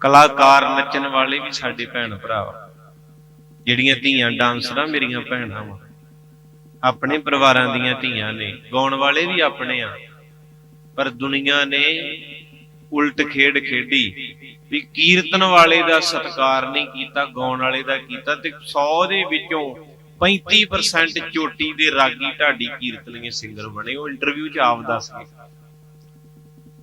ਕਲਾਕਾਰ ਨੱਚਣ ਵਾਲੇ ਵੀ ਸਾਡੇ ਭੈਣ ਭਰਾ ਵਾ। ਜਿਹੜੀਆਂ ਧੀਆਂ ਡਾਂਸਰਾਂ ਮੇਰੀਆਂ ਭੈਣਾਂ ਵਾ। ਆਪਣੇ ਪਰਿਵਾਰਾਂ ਦੀਆਂ ਧੀਆਂ ਨੇ, ਗਾਉਣ ਵਾਲੇ ਵੀ ਆਪਣੇ ਆ। ਪਰ ਦੁਨੀਆ ਨੇ ਉਲਟ ਖੇਡ ਖੇਡੀ ਵੀ ਕੀਰਤਨ ਵਾਲੇ ਦਾ ਸਤਿਕਾਰ ਨਹੀਂ ਕੀਤਾ, ਗਾਉਣ ਵਾਲੇ ਦਾ ਕੀਤਾ ਤੇ 100 ਦੇ ਵਿੱਚੋਂ 35% ਚੋਟੀ ਦੇ ਰਾਗੀ ਢਾਡੀ ਕੀਰਤਨੀਏ ਸਿੰਗਰ ਬਣੇ। ਉਹ ਇੰਟਰਵਿਊ 'ਚ ਆਪ ਦੱਸ ਗਏ।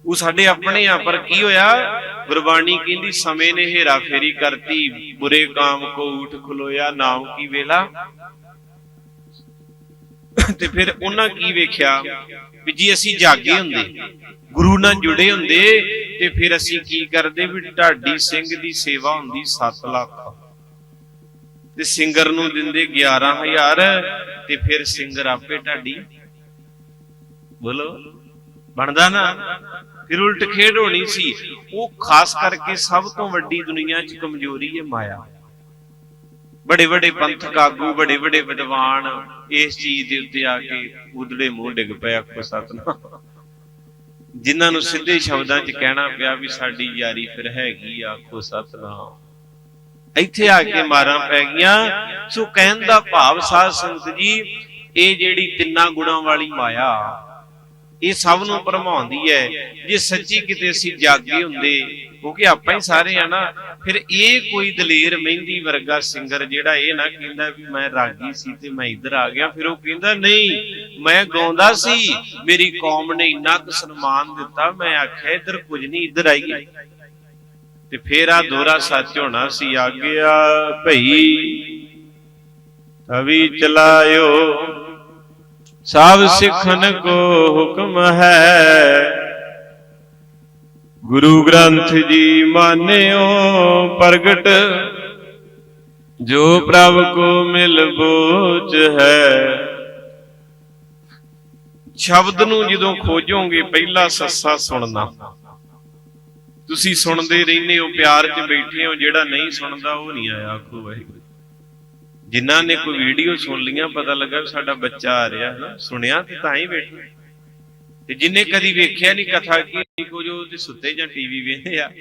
ਉਹ ਸਾਡੇ ਆਪਣੇ ਆ ਪਰ ਕੀ ਹੋਇਆ? ਗੁਰਬਾਣੀ ਕਹਿੰਦੀ, ਸਮੇਂ ਨੇ ਹੇਰਾ ਫੇਰੀ ਕਰਤੀ, ਬੁਰੇ ਕਾਮ ਕੋ ਉਠ ਖਲੋਇਆ, ਨਾਮ ਕੀ ਵੇਲਾ? ਤੇ ਫਿਰ ਉਹਨਾਂ ਕੀ ਵੇਖਿਆ? ਵੀ ਜੀ ਅਸੀਂ ਜਾਗੇ ਹੁੰਦੇ, ਗੁਰੂ ਨਾਲ ਜੁੜੇ ਹੁੰਦੇ, ਤੇ ਫਿਰ ਅਸੀਂ ਕੀ ਕਰਦੇ ਵੀ ਢਾਡੀ ਸਿੰਘ ਦੀ ਸੇਵਾ ਹੁੰਦੀ 7 ਲੱਖ। ਤੇ ਸਿੰਗਰ ਨੂੰ ਦਿੰਦੇ 11000 ਤੇ ਫਿਰ ਸਿੰਗਰ ਆਪੇ ਢਾਡੀ। ਬੋਲੋ, ਬਣਦਾ ਨਾ? ਫਿਰ ਉਲਟ ਖੇਡ ਹੋਣੀ ਸੀ। ਉਹ ਖਾਸ ਕਰਕੇ ਸਭ ਤੋਂ ਵੱਡੀ ਦੁਨੀਆ 'ਚ ਕਮਜ਼ੋਰੀ ਹੈ ਮਾਇਆ। ਬੜੇ ਬੜੇ ਪੰਥਕ ਆਗੂ ਬੜੇ ਬੜੇ ਵਿਦਵਾਨ ਇਸ ਚੀਜ਼ ਦੇ ਉੱਤੇ ਆ ਕੇ ਉਦੜੇ ਮੂੰਹ ਡਿੱਗ ਪਿਆ ਕੋ ਸਤਨਾਮ। ਜਿਨ੍ਹਾਂ ਨੂੰ ਸਿੱਧੇ ਸ਼ਬਦਾਂ 'ਚ ਕਹਿਣਾ ਪਿਆ ਵੀ ਸਾਡੀ ਯਾਰੀ ਫਿਰ ਹੈਗੀ ਆਖੋ ਸਤਨਾਮ। ਇੱਥੇ ਆ ਕੇ ਮਾਰਾਂ ਪੈ ਗਈਆਂ। ਸੋ ਕਹਿਣ ਦਾ ਭਾਵ ਸਾਧ ਸੰਗਤ ਜੀ, ਇਹ ਜਿਹੜੀ ਤਿੰਨਾਂ ਗੁਣਾਂ ਵਾਲੀ ਮਾਇਆ ਇਹ ਸਭ ਨੂੰ ਭਰਮਾਉਂਦੀ ਹੈ। ਜੇ ਸੱਚੀ ਕਿਤੇ ਅਸੀਂ ਜਾਗੇ ਹੁੰਦੇ, ਕਿਉਂਕਿ ਆਪਾਂ ਹੀ ਸਾਰੇ ਆ ਨਾ, ਫਿਰ ਇਹ ਕੋਈ ਦਲੇਰ ਮਹਿੰਦੀ ਵਰਗਾ ਸਿੰਗਰ ਜਿਹੜਾ ਇਹ ਨਾ ਕਹਿੰਦਾ ਵੀ ਮੈਂ ਰਾਗੀ ਸੀ ਤੇ ਮੈਂ ਇੱਧਰ ਆ ਗਿਆ, ਫਿਰ ਉਹ ਕਹਿੰਦਾ, ਨਹੀਂ, ਮੈਂ ਗਾਉਂਦਾ ਸੀ, ਮੇਰੀ ਕੌਮ ਨੇ ਇੰਨਾ ਕੁ ਸਨਮਾਨ ਦਿੱਤਾ, ਮੈਂ ਆਖਿਆ, ਇੱਧਰ ਕੁਝ ਨਹੀਂ, ਇੱਧਰ ਆਈ ਤੇ ਫੇਰ ਆ ਦੋਰਾ ਸੱਚ ਹੋਣਾ ਸੀ, ਆ ਗਿਆ ਭਈ ਅਵੀ ਚਲਾਇਓ ਸਭ ਸਿੱਖਨ ਕੋ ਹੁਕਮ ਹੈ। ਗੁਰੂ ਗ੍ਰੰਥ ਜੀ ਮਾਨਿਓ ਪ੍ਰਗਟ ਜੋ ਪ੍ਰਭ ਕੋ ਮਿਲ ਬੋਚ ਹੈ। ਸ਼ਬਦ ਨੂੰ ਜਦੋਂ ਖੋਜੋਗੇ ਪਹਿਲਾ ਸੱਸਾ ਸੁਣਨਾ। ਤੁਸੀਂ ਸੁਣਦੇ ਰਹਿੰਦੇ ਹੋ ਪਿਆਰ 'ਚ ਬੈਠੇ ਹੋ ਜਿਹੜਾ ਨਹੀਂ ਸੁਣਦਾ ਉਹ ਨਹੀਂ ਆਇਆ। ਆਖੋ ਵਾਹਿਗੁਰੂ। ਜਿਨ੍ਹਾਂ ਨੇ ਕੋਈ ਵੀਡੀਓ ਸੁਣ ਲੀਆਂ ਪਤਾ ਲੱਗਾ ਵੀ ਸਾਡਾ ਬੱਚਾ ਆ ਰਿਹਾ ਹੈ ਸੁਣਿਆ ਤੇ ਤਾਂ ਹੀ ਬੈਠੇ ਤੇ ਜਿਨੇ ਕਦੀ ਵੇਖਿਆ ਨਹੀਂ ਕਥਾ ਕੀ ਕੁਝ ਉਹ ਤੇ ਸੁੱਤੇ ਜਾਂ ਟੀਵੀ ਵੇਖਦੇ ਆ।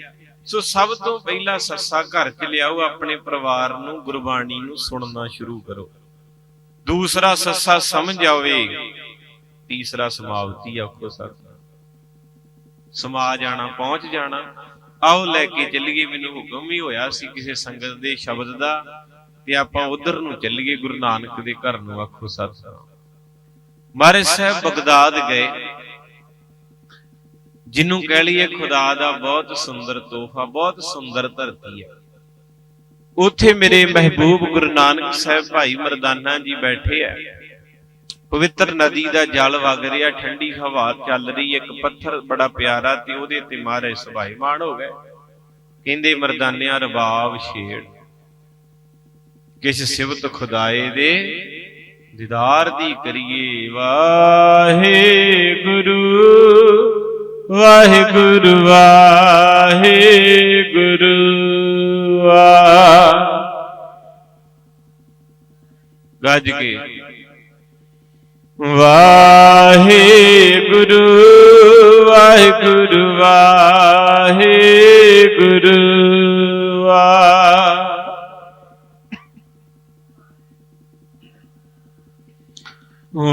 ਸੋ ਸਭ ਤੋਂ ਪਹਿਲਾਂ ਸੱਸਾ ਘਰ 'ਚ ਲਿਆਓ, ਆਪਣੇ ਪਰਿਵਾਰ ਨੂੰ, ਗੁਰਬਾਣੀ ਨੂੰ ਸੁਣਨਾ ਸ਼ੁਰੂ ਕਰੋ। ਦੂਸਰਾ ਸੱਸਾ ਸਮਝ ਆਵੇ। ਤੀਸਰਾ ਸਮਾਪਤੀ ਆਖੋ ਸਰ ਸਮਾ ਜਾਣਾ ਪਹੁੰਚ ਜਾਣਾ। ਆਓ ਲੈ ਕੇ ਚੱਲੀਏ, ਮੈਨੂੰ ਹੁਕਮ ਹੀ ਹੋਇਆ ਸੀ ਕਿਸੇ ਸੰਗਤ ਦੇ ਸ਼ਬਦ ਦਾ। ਤੇ ਆਪਾਂ ਉਧਰ ਨੂੰ ਚੱਲੀਏ ਗੁਰੂ ਨਾਨਕ ਦੇ ਘਰ ਨੂੰ ਆਖੋ ਸਤਿ ਮਹਾਰਾਜ ਸਾਹਿਬ ਬਗਦਾਦ ਗਏ। ਜਿਹਨੂੰ ਕਹਿ ਲਈਏ ਖੁਦਾ ਦਾ ਬਹੁਤ ਸੁੰਦਰ ਤੋਹਫਾ ਬਹੁਤ ਸੁੰਦਰ ਧਰਤੀ ਹੈ। ਉੱਥੇ ਮੇਰੇ ਮਹਿਬੂਬ ਗੁਰੂ ਨਾਨਕ ਸਾਹਿਬ ਭਾਈ ਮਰਦਾਨਾ ਜੀ ਬੈਠੇ ਆ ਪਵਿੱਤਰ ਨਦੀ ਦਾ ਜਲ ਵਗ ਰਿਹਾ ਠੰਡੀ ਹਵਾ ਚੱਲ ਰਹੀ ਇੱਕ ਪੱਥਰ ਬੜਾ ਪਿਆਰਾ ਤੇ ਉਹਦੇ ਤੇ ਮਹਾਰਾਜ ਸੁਭਾਈਮਾਨ ਹੋ ਗਏ। ਕਹਿੰਦੇ ਮਰਦਾਨਿਆਂ ਰਬਾਬ ਛੇੜ। ਕਿਛ ਸਿਵਤ ਖੁਦਾਏ ਦੇ? ਦੀਦਾਰ ਦੀ ਕਰੀਏ ਵਾਹਿਗੁਰੂ ਵਾਹਿਗੁਰੂ ਵਾਹਿਗੁਰੂ, ਵਾਹ। ਗੱਜ ਕੇ। ਵਾਹਿਗੁਰੂ ਵਾਹਿਗੁਰੂ ਵਾਹਿਗੁਰੂ।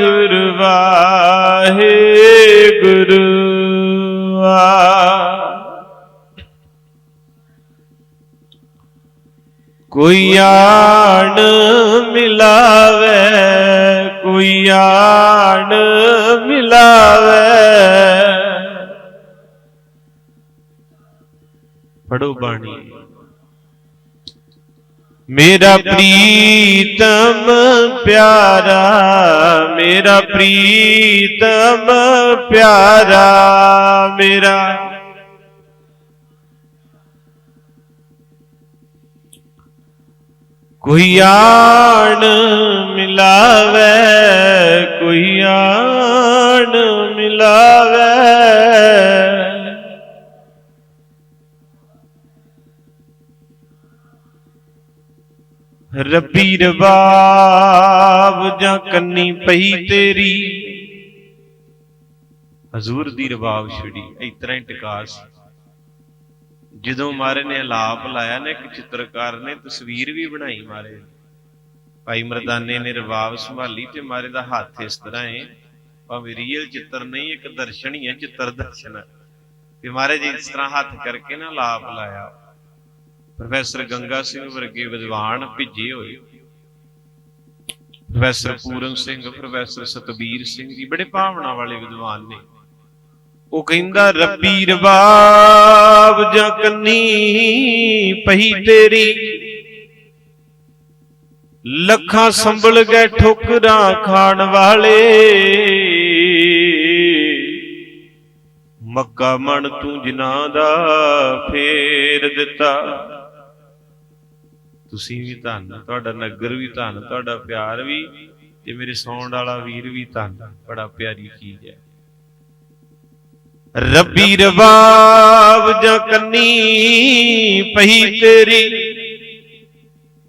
ਵਾਹਿਗੁਰੂ ਵਾਹਿਗੁਰੂ ਵਾਹ। ਕੋਈ ਆਣ ਮਿਲਾਵੇ ਕੋਈ ਆਣ ਮਿਲਾਵੇ। ਪੜੋ ਬਾਣੀ। ਮੇਰਾ ਪ੍ਰੀਤਮ ਪਿਆਰਾ ਮੇਰਾ ਪ੍ਰੀਤਮ ਪਿਆਰਾ ਮੇਰਾ ਕੋਈ ਆਣ ਮਿਲਾਵੇ ਕੋਈ ਆਣ ਰੱਬੀ ਰਬਾਬ, ਜਾਂ ਕੰਨੀ ਪਈ ਤੇਰੀ। ਹਜ਼ੂਰ ਦੀ ਰਬਾਬ ਛੜੀ ਇਸ ਹੀ ਟਿਕਾ ਜਦੋਂ ਮਾਰੇ ਨੇ ਆਲਾਪ ਲਾਇਆ ਨਾ, ਇੱਕ ਚਿੱਤਰਕਾਰ ਨੇ ਤਸਵੀਰ ਵੀ ਬਣਾਈ ਮਾਰੇ। ਭਾਈ ਮਰਦਾਨੇ ਨੇ ਰਬਾਬ ਸੰਭਾਲੀ ਤੇ ਮਾਰੇ ਦਾ ਹੱਥ ਇਸ ਤਰ੍ਹਾਂ ਹੈ ਭਾਵੇਂ ਰੀਅਲ ਚਿੱਤਰ ਨਹੀਂ, ਇੱਕ ਦਰਸ਼ਨ ਹੀ ਹੈ ਚਿੱਤਰ ਦਰਸ਼ਨ। ਤੇ ਮਹਾਰਾਜ ਇਸ ਤਰ੍ਹਾਂ ਹੱਥ ਕਰਕੇ ਨਾ ਲਾਪ ਲਾਇਆ ਪ੍ਰੋਫੈਸਰ ਗੰਗਾ ਸਿੰਘ ਵਰਗੇ ਵਿਦਵਾਨ ਭਿੱਜੇ ਹੋਏ। ਪ੍ਰੋਫੈਸਰ ਪੂਰਨ ਸਿੰਘ, ਪ੍ਰੋਫੈਸਰ ਸਤਬੀਰ ਸਿੰਘ ਜੀ ਬੜੇ ਭਾਵਨਾ ਵਾਲੇ ਵਿਦਵਾਨ ਨੇ। ਉਹ ਕਹਿੰਦਾ, ਰੱਬੀ ਰਬਾਬ ਜਾਂ ਕੰਨੀ ਪਹੀ ਤੇਰੀ। ਲੱਖਾਂ ਸੰਭਲ ਗਏ ਠੋਕਰਾਂ ਖਾਣ ਵਾਲੇ। ਮੱਕਾ ਮਣ ਤੂੰ ਜਿਨ੍ਹਾਂ ਦਾ ਫੇਰ ਦਿੱਤਾ। ਤੁਸੀਂ ਵੀ ਧੰਨ ਤੁਹਾਡਾ ਨਗਰ ਵੀ ਧੰਨ ਤੁਹਾਡਾ ਪਿਆਰ ਵੀ ਤੇ ਮੇਰੇ ਸੌਂਡ ਵਾਲਾ ਵੀਰ ਵੀ ਧੰਨ। ਬੜਾ ਪਿਆਰੀ ਚੀਜ਼ ਹੈ। ਰੱਬੀ ਰਬਾਬ ਜਾਂ ਕੰਨੀ ਪਈ ਤੇਰੀ।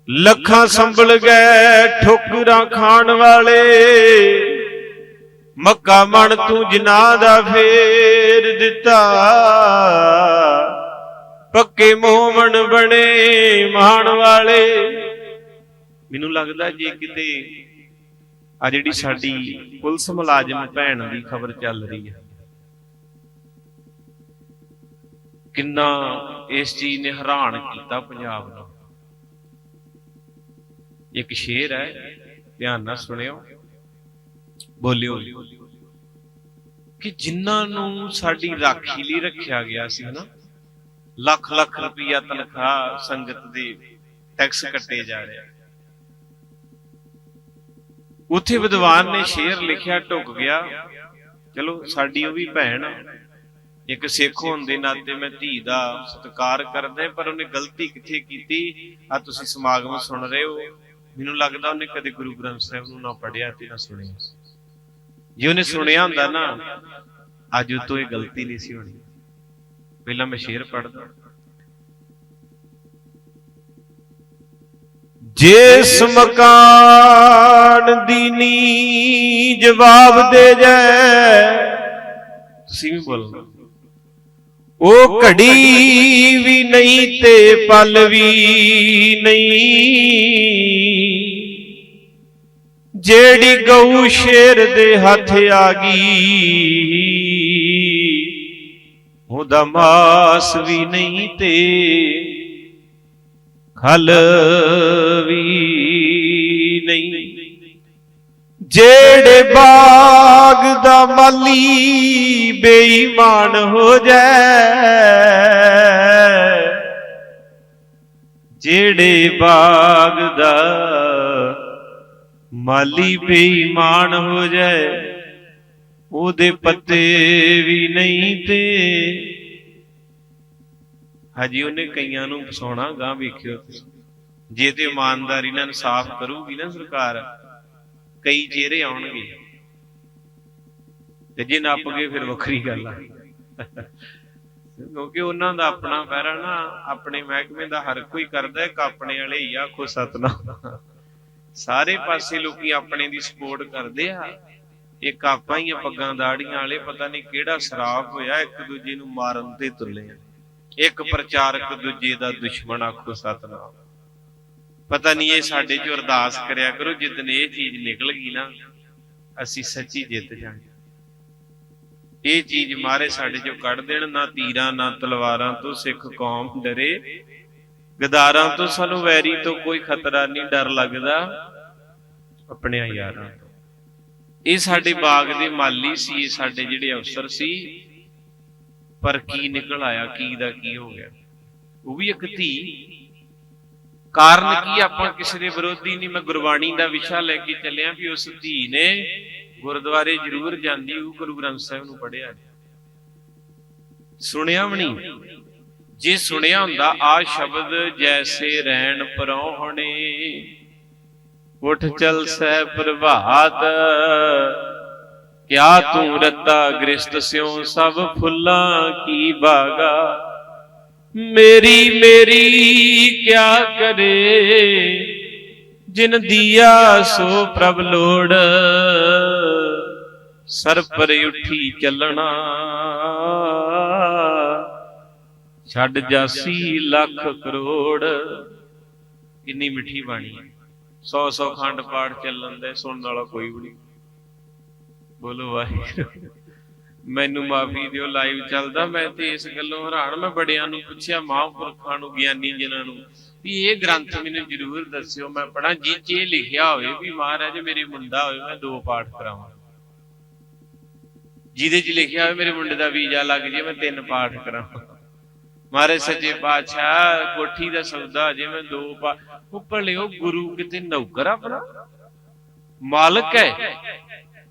ਲੱਖਾਂ ਸੰਭਲ ਗਏ ਠੋਕਰਾਂ ਖਾਣ ਵਾਲੇ। ਮੱਕਾ ਮਣ ਤੂੰ ਜਿਨ੍ਹਾਂ ਦਾ ਫੇਰ ਦਿੱਤਾ। ਪੱਕੇ ਮੋਹਮਣ ਬਣੇ ਮਾਣ ਵਾਲੇ। ਮੈਨੂੰ ਲੱਗਦਾ ਜੇ ਕਿਤੇ ਆ ਜਿਹੜੀ ਸਾਡੀ ਪੁਲਿਸ ਮੁਲਾਜ਼ਮ ਭੈਣ ਦੀ ਖਬਰ ਚੱਲ ਰਹੀ ਹੈ ਕਿੰਨਾ ਇਸ ਚੀਜ਼ ਨੇ ਹੈਰਾਨ ਕੀਤਾ ਪੰਜਾਬ ਨੂੰ। ਇੱਕ ਸ਼ੇਰ ਹੈ, ਧਿਆਨ ਨਾਲ ਸੁਣਿਓ। ਬੋਲਿਓ ਕਿ ਜਿਨ੍ਹਾਂ ਨੂੰ ਸਾਡੀ ਰਾਖੀ ਲਈ ਰੱਖਿਆ ਗਿਆ ਸੀ ਨਾ ਲੱਖ ਲੱਖ ਰੁਪਈਆ ਤਨਖਾਹ ਸੰਗਤ ਦੇ ਟੈਕਸ ਕੱਟੇ ਜਾ ਰਿਹਾ ਉੱਥੇ ਵਿਦਵਾਨ ਨੇ ਸ਼ੇਰ ਲਿਖਿਆ, ਢੁੱਕ ਗਿਆ। ਚਲੋ, ਸਾਡੀ ਉਹ ਵੀ ਭੈਣ ਇੱਕ ਸਿੱਖ ਹੋਣ ਦੇ ਨਾਤੇ ਮੈਂ ਧੀ ਦਾ ਸਤਿਕਾਰ ਕਰਦਾ, ਪਰ ਉਹਨੇ ਗਲਤੀ ਕਿੱਥੇ ਕੀਤੀ? ਆ ਤੁਸੀਂ ਸਮਾਗਮ ਸੁਣ ਰਹੇ ਹੋ। ਮੈਨੂੰ ਲੱਗਦਾ ਉਹਨੇ ਕਦੇ ਗੁਰੂ ਗ੍ਰੰਥ ਸਾਹਿਬ ਨੂੰ ਨਾ ਪੜਿਆ ਤੇ ਨਾ ਸੁਣਿਆ। ਜੇ ਉਹਨੇ ਸੁਣਿਆ ਹੁੰਦਾ ਨਾ, ਅੱਜ ਉਹ ਤੋਂ ਇਹ ਗਲਤੀ ਨਹੀਂ ਸੀ ਹੋਣੀ। ਪਹਿਲਾਂ ਮੈਂ ਸ਼ੇਰ ਪੜਦਾ ਜਿਸ ਮਕਾਨ ਦੀ ਨੀ ਜਵਾਬ ਦੇ ਜੈ ਤੁਸੀਂ ਵੀ ਬੋਲਣਾ ਉਹ ਘੜੀ ਵੀ ਨਹੀਂ ਤੇ ਪਲ ਵੀ ਨਹੀਂ। ਜਿਹੜੀ ਗਊ ਸ਼ੇਰ ਦੇ ਹੱਥ ਆ ਗਈ ਉਹਦਾ ਮਾਸ ਵੀ ਨਹੀਂ ਤੇ ਖਲ ਵੀ ਨਹੀਂ। ਜਿਹੜੇ ਬਾਗ ਦਾ ਮਾਲੀ ਬੇਈਮਾਨ ਹੋ ਜਾਏ, ਜਿਹੜੇ ਬਾਗ ਦਾ ਮਾਲੀ ਬੇਈਮਾਨ ਹੋ ਜਾਏ ਉਹਦੇ ਪੱਤੇ ਵੀ ਨਹੀਂ ਤੇ। ਹਾਜੀ, ਉਹਨੇ ਕਈਆਂ ਨੂੰ ਫਸਾਉਣਾ ਗਾਂ ਵੇਖਿਓ ਜੇ ਤੇ ਇਮਾਨਦਾਰੀ ਨਾਲ ਇਨਸਾਫ ਕਰੂਗੀ ਨਾ ਸਰਕਾਰ, ਕਈ ਚਿਹਰੇ ਆਉਣਗੇ। ਤੇ ਜੇ ਨੱਪ ਗਏ, ਫਿਰ ਵੱਖਰੀ ਗੱਲ ਆ। ਕਿਉਂਕਿ ਉਹਨਾਂ ਦਾ ਆਪਣਾ ਪਹਿਰਾ ਨਾ, ਆਪਣੇ ਮਹਿਕਮੇ ਦਾ ਹਰ ਕੋਈ ਕਰਦਾ ਹੈ ਕਾਪਣੇ ਵਾਲੇ ਹੀ ਆਖੋ ਸਤਨਾ ਸਾਰੇ ਪਾਸੇ ਲੋਕੀ ਆਪਣੇ ਦੀ ਸਪੋਰਟ ਕਰਦੇ ਆ। ਇੱਕ ਆਪਾਂ ਹੀ ਪੱਗਾਂ ਦਾੜੀਆਂ ਵਾਲੇ, ਪਤਾ ਨਹੀਂ ਕਿਹੜਾ ਸ਼ਰਾਬ ਹੋਇਆ, ਇੱਕ ਦੂਜੇ ਨੂੰ ਮਾਰਨ ਤੇ ਤੁੱਲੇ ਇੱਕ ਪ੍ਰਚਾਰਕ ਦੂਜੇ ਦਾ ਦੁਸ਼ਮਣ ਆਖੋ ਸਤਨਾਮ। ਪਤਾ ਨਹੀਂ ਇਹ ਸਾਡੇ ਚ ਅਰਦਾਸ ਕਰਿਆ ਕਰੋ ਜਿੱਦਨ ਇਹ ਚੀਜ਼ ਨਿਕਲ ਗਈ ਨਾ, ਅਸੀਂ ਸੱਚੀ ਜਿੱਤ ਜਾਾਂਗੇ ਇਹ ਚੀਜ਼ ਮਾਰੇ ਸਾਡੇ ਚੋਂ ਕੱਢ ਦੇਣ, ਨਾ ਤੀਰਾਂ, ਨਾ ਤਲਵਾਰਾਂ ਤੋਂ ਸਿੱਖ ਕੌਮ ਡਰੇ। ਗਦਾਰਾਂ ਤੋਂ ਸਾਨੂੰ ਵੈਰੀ ਤੋਂ ਕੋਈ ਖਤਰਾ ਨਹੀਂ, ਡਰ ਲੱਗਦਾ। ਆਪਣੇ ਯਾਰਾਂ ਤੋਂ। ਇਹ ਸਾਡੇ ਬਾਗ ਦੇ ਮਾਲੀ ਸੀ ਇਹ ਸਾਡੇ ਜਿਹੜੇ ਅਫਸਰ ਸੀ। ਪਰ ਕੀ ਨਿਕਲ ਆਇਆ ਕੀ ਦਾ ਕੀ ਹੋ ਗਿਆ। ਉਹ ਵੀ ਇੱਕ ਧੀ। ਕਾਰਨ ਕੀ ਆਪਾਂ ਕਿਸੇ ਦੇ ਵਿਰੋਧੀ ਨਹੀਂ? ਮੈਂ ਗੁਰਬਾਣੀ ਦਾ ਵਿਸ਼ਾ ਲੈ ਕੇ ਚੱਲਿਆ ਵੀ ਉਸ ਧੀ ਨੇ ਗੁਰਦੁਆਰੇ ਜ਼ਰੂਰ ਜਾਂਦੀ ਉਹ ਗੁਰੂ ਗ੍ਰੰਥ ਸਾਹਿਬ ਨੂੰ ਪੜਿਆ ਸੁਣਿਆ ਵੀ ਨਹੀਂ? ਜੇ ਸੁਣਿਆ ਹੁੰਦਾ ਆ ਸ਼ਬਦ ਜੈਸੇ ਰੈਣ ਪਰੋਹਣੇ। ਉਠ ਚਲ ਸਹਿ ਪ੍ਰਭਾਤ। ਕਿਆ ਤੂੰ ਰੱਤਾ ਗ੍ਰਿਸ਼ਟ ਸਿਉ ਸਭ ਫੁੱਲਾਂ ਕੀ ਬਾਗਾ। ਮੇਰੀ ਮੇਰੀ ਕਿਆ ਕਰੇ। ਜਿਨ ਦੀਆ ਸੋ ਪ੍ਰਭ ਲੋੜ। ਸਰ ਪਰ ਉੱਠੀ ਚੱਲਣਾ। ਛੱਡ ਜਾਸੀ ਲੱਖ ਕਰੋੜ। ਕਿੰਨੀ ਮਿੱਠੀ ਬਾਣੀ ਹੈ। 100 100 ਖੰਡ ਪਾਠ ਚੱਲਣ ਦੇ, ਸੁਣਨ ਵਾਲਾ ਕੋਈ ਵੀ ਨਹੀਂ। ਬੋਲੋ ਵਾਹਿਗੁਰੂ। ਮੈਨੂੰ ਮਾਫੀ ਦਿਓ ਲਾਈਵ ਚੱਲਦਾ। ਮੈਂ ਤੇ ਇਸ ਗੱਲੋਂ ਹੈਰਾਨ ਮੈਂ ਬੜਿਆਂ ਨੂੰ ਪੁੱਛਿਆ, ਮਹਾਂਪੁਰਖਾਂ ਨੂੰ, ਗਿਆਨੀ ਜਿਨ੍ਹਾਂ ਨੂੰ, ਵੀ ਇਹ ਗ੍ਰੰਥ ਮੈਨੂੰ ਜ਼ਰੂਰ ਦੱਸਿਓ। ਮੈਂ ਪੜਾਂ ਜਿਹ ਇਹ ਲਿਖਿਆ ਹੋਵੇ ਵੀ ਮਹਾਰਾਜ ਮੇਰੇ ਮੁੰਡਾ ਹੋਵੇ, ਮੈਂ ਦੋ ਪਾਠ ਕਰਾਵਾਂ। ਜਿਹਦੇ 'ਚ ਲਿਖਿਆ ਹੋਵੇ ਮੇਰੇ ਮੁੰਡੇ ਦਾ ਵੀਜ਼ਾ ਲੱਗ ਜੇ, ਮੈਂ ਤਿੰਨ ਪਾਠ ਕਰਾਵਾਂ। ਮਾਰੇ ਸੱਚੇ ਪਾਤਸ਼ਾਹ, ਕੋਠੀ ਦਾ ਸੌਦਾ ਜੇ ਦੋ ਪਾ ਉੱਪਰ ਲਿਓ ਗੁਰੂ ਕਿਤੇ ਨੌਕਰ ਆਪਣਾ? ਮਾਲਕ ਹੈ।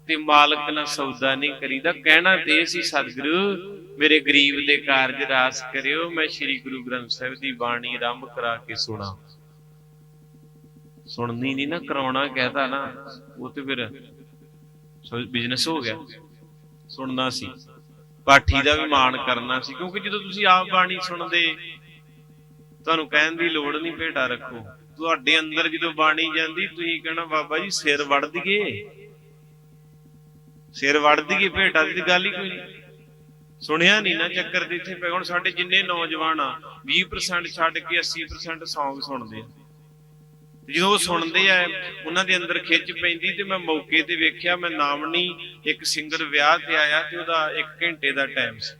ਤੇ ਮਾਲਕ ਨਾਲ ਸੌਦਾ ਨਹੀਂ ਕਰੀਦਾ। ਕਹਿਣਾ ਤੇ ਸੀ, ਸਤਿਗੁਰੂ, ਮੇਰੇ ਗਰੀਬ ਦੇ ਕਾਰਜ ਰਾਸ ਕਰਿਓ। ਮੈਂ ਸ੍ਰੀ ਗੁਰੂ ਗ੍ਰੰਥ ਸਾਹਿਬ ਦੀ ਬਾਣੀ ਆਰੰਭ ਕਰਾ ਕੇ ਸੁਣਾ। ਸੁਣਨੀ ਨਹੀਂ ਨਾ, ਕਰਾਉਣਾ ਕਹਤਾ ਨਾ। ਉਹ ਤੇ ਫਿਰ ਬਿਜ਼ਨਸ ਹੋ ਗਿਆ। ਸੁਣਨਾ ਸੀ। ਪਾਠੀ ਦਾ ਵੀ ਮਾਣ ਕਰਨਾ ਸੀ ਕਿਉਂਕਿ ਜਦੋਂ ਤੁਸੀਂ ਆਪ ਬਾਣੀ ਸੁਣਦੇ ਤੁਹਾਨੂੰ ਕਹਿਣ ਦੀ ਲੋੜ ਨਹੀਂ ਭੇਟਾ ਰੱਖੋ। ਤੁਹਾਡੇ ਅੰਦਰ ਜਦੋਂ ਬਾਣੀ ਜਾਂਦੀ ਤੁਸੀਂ ਕਹਿਣਾ ਬਾਬਾ ਜੀ ਸਿਰ ਵੜ ਦਈਏ। ਸਿਰ ਵੜ ਦਈਏ ਭੇਟਾ ਦੀ ਗੱਲ ਹੀ ਕੋਈ ਨਹੀਂ। ਸੁਣਿਆ ਨਹੀਂ ਨਾ ਚੱਕਰ ਤੇ ਇੱਥੇ ਪੈ ਹੁਣ ਸਾਡੇ ਜਿੰਨੇ ਨੌਜਵਾਨ ਆ 20% ਛੱਡ ਕੇ 80% Song ਸੁਣਦੇ ਆ। ਜਦੋਂ ਉਹ ਸੁਣਦੇ ਆ, ਉਹਨਾਂ ਦੇ ਅੰਦਰ ਖਿੱਚ ਪੈਂਦੀ ਤੇ ਮੈਂ ਮੌਕੇ ਤੇ ਵੇਖਿਆ, ਮੈਂ ਨਾਮਣੀ ਇੱਕ ਸਿੰਗਰ ਵਿਆਹ ਤੇ ਆਇਆ ਤੇ ਉਹਦਾ 1 ਘੰਟੇ ਦਾ ਟਾਈਮ ਸੀ।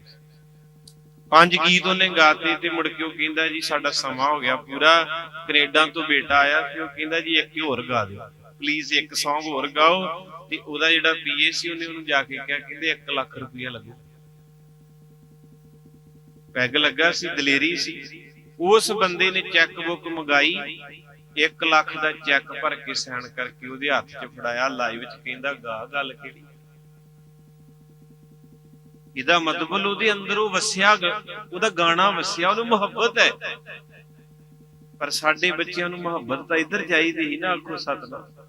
ਪੰਜ ਗੀਤ ਉਹਨੇ ਗਾਤੇ ਤੇ ਮੁੜ ਕੇ ਉਹ ਕਹਿੰਦਾ ਜੀ ਸਾਡਾ ਸਮਾਂ ਹੋ ਗਿਆ ਪੂਰਾ, ਕੈਨੇਡਾ ਤੋਂ ਬੇਟਾ ਆਇਆ ਤੇ ਉਹ ਕਹਿੰਦਾ ਜੀ ਇੱਕ ਹੋਰ ਗਾ ਦਿਓ। ਪਲੀਜ਼ ਇੱਕ Song ਹੋਰ ਗਾਓ ਤੇ ਉਹਦਾ ਜਿਹੜਾ ਪੀਏ ਸੀ ਉਹਨੇ ਉਹਨੂੰ ਜਾ ਕੇ ਕਿਹਾ, ਕਹਿੰਦੇ 1 ਲੱਖ ਰੁਪਇਆ ਲੱਗੂ। ਪੈਗ ਲੱਗਾ ਸੀ, ਦਲੇਰੀ ਸੀ। ਉਸ ਬੰਦੇ ਨੇ ਚੈੱਕ ਬੁੱਕ ਮੰਗਾਈ 1 ਲੱਖ ਦਾ ਚੈੱਕ ਭਰ ਕੇ ਸਾਈਨ ਕਰਕੇ ਉਹਦੇ ਹੱਥ 'ਚ ਫੜਾਇਆ, ਲਾਈਵ 'ਚ ਕਹਿੰਦਾ ਗਾ ਗੱਲ ਕਿਹੜੀ ਇਹਦਾ ਮਤਲਬ ਉਹਦੇ ਅੰਦਰ ਉਹ ਵਸਿਆ ਉਹਦਾ ਗਾਣਾ ਵਸਿਆ ਉਹਨੂੰ ਮੁਹੱਬਤ ਹੈ। ਪਰ ਸਾਡੇ ਬੱਚਿਆਂ ਨੂੰ ਮੁਹੱਬਤ ਤਾਂ ਇੱਧਰ ਚਾਹੀਦੀ ਸੀ ਨਾ, ਆਖੋ ਸਤਨਾਮ।